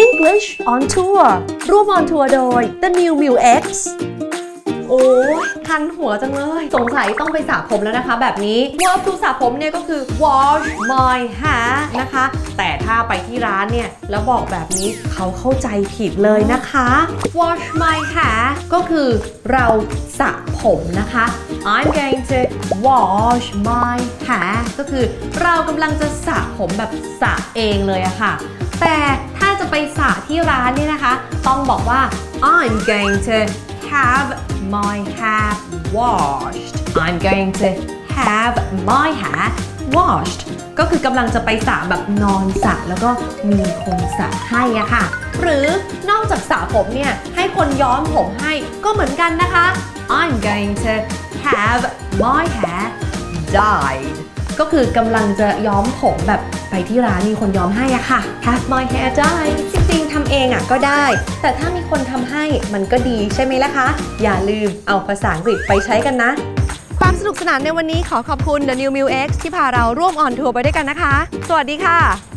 English on Tour ร่วม on tour โดย The New m u X โอ้คันหัวจังเลย สงสัยต้องไปสระผมแล้วนะคะ แบบนี้ verb to สระผมเนี่ยก็คือ wash my hair นะคะ แต่ถ้าไปที่ร้านเนี่ย แล้วบอกแบบนี้เขาเข้าใจผิดเลยนะคะ wash my hair ก็คือเราสระผมนะคะ I'm going to wash my hair ก็คือเรากำลังจะสระผมแบบสระเองเลยอะค่ะ แต่ ไปสระที่ร้านเนี่ยนะคะ ต้องบอกว่า I'm going to have my hair washed I'm going to have my hair washed ก็คือกำลังจะไปสระแบบนอนสระแล้วก็มีคนสระให้อะค่ะ หรือนอกจากสระผมเนี่ย ให้คนย้อมผมให้ก็เหมือนกันนะคะ I'm going to have my hair dyed ก็คือกำลังจะย้อมผมแบบไปที่ร้านมีคนย้อมให้อะค่ะ have my hair Dye จริงๆทำเองอะก็ได้ แต่ถ้ามีคนทำให้มันก็ดีใช่ไหมล่ะคะ อย่าลืมเอาภาษาอังกฤษไปใช้กันนะ ความสนุกสนานในวันนี้ขอขอบคุณ The New m u X ที่พาเราร่วมออนทัวร์ไปด้วยกันนะคะ สวัสดีค่ะ